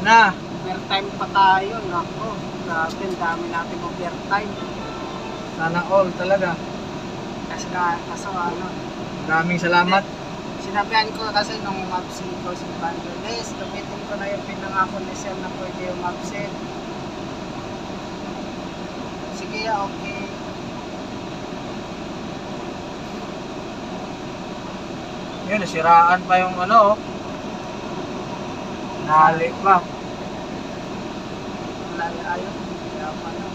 Na. Overtime pa tayo. Nako, grabe. Dami natin overtime. Sana all talaga. Kasi nga, kaso ano, Maraming salamat. sinabihan ko kasi nung absent ko si Vanderles, gamitin ko na yung pinangako ni Sir na pwede yung absent. Sige, okay. Yun, nasiraan pa yung ano. oh. Nali pa. Na ayaw. Pa na.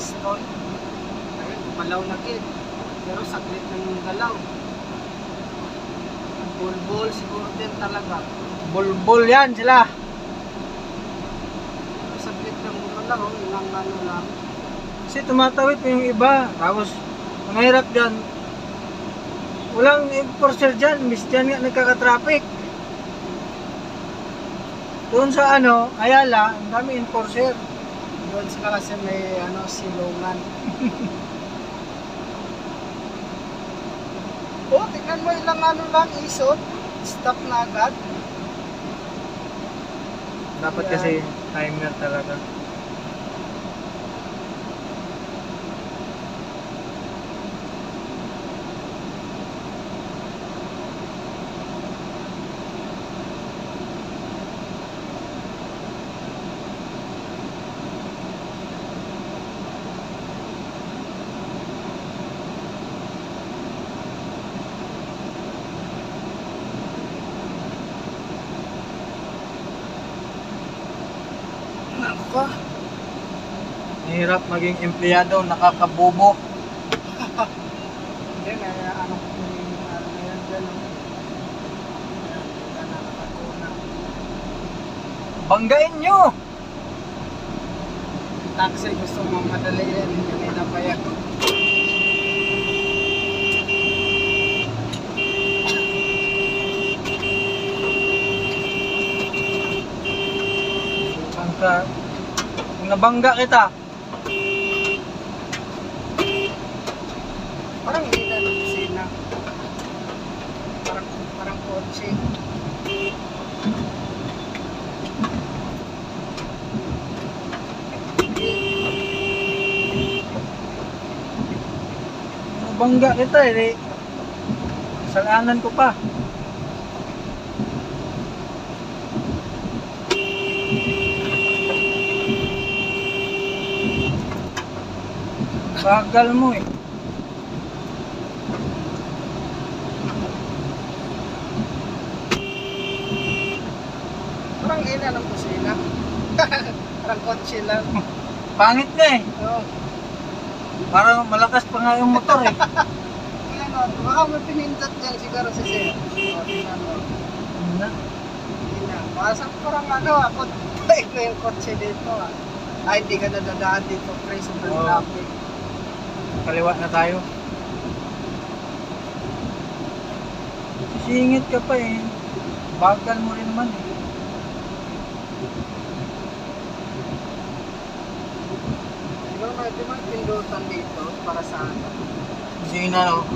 Stone. Ayun, balaw na gid. Pero saglit lang yung galaw. Bulbul siguro din talaga. Bulbul yan sila. Pero saglit lang yung galaw. Ilang ano lang. Kasi tumatawid pa yung iba. Tapos, ang hirap dyan. Walang enforcer dyan. Miss dyan nga nagkaka-traffic. Doon sa ano, Ayala, ang dami enforcer. Doon sila kasi may ano, silungan. oh, tingnan mo ilang ano lang isot. Stop na agad. Dapat kasi timer talaga. Nako. Mahirap maging empleyado, nakakabobo. Hindi, may ano ko yung ano na yan nakakuna. Banggain nyo! Taxi gusto mo madali yan. Kanina pa yan. Bangka. Kung nabangga kita, Parang hindi na ng kusina. Parang, parang kotse. nabangga kita eh. di. Salanan ko pa. Bagal mo eh. Parang hindi na ng kusina. parang kotse lang. Pangit na eh. Oo. Parang malakas pa nga yung motor eh. Tingnan mo, baka may pinindot dyan siguro si Sir. O, tingnan mo. Ano na. Basta parang ano, ako tayo ko yung kotse dito ah. Ay, hindi ka nadadaan dito, pre. Super Oo. traffic. Kaliwa na tayo. Sisingit ka pa eh. Bagal mo rin naman eh. Siguro may pindutan dito para sa ano. Sina oh.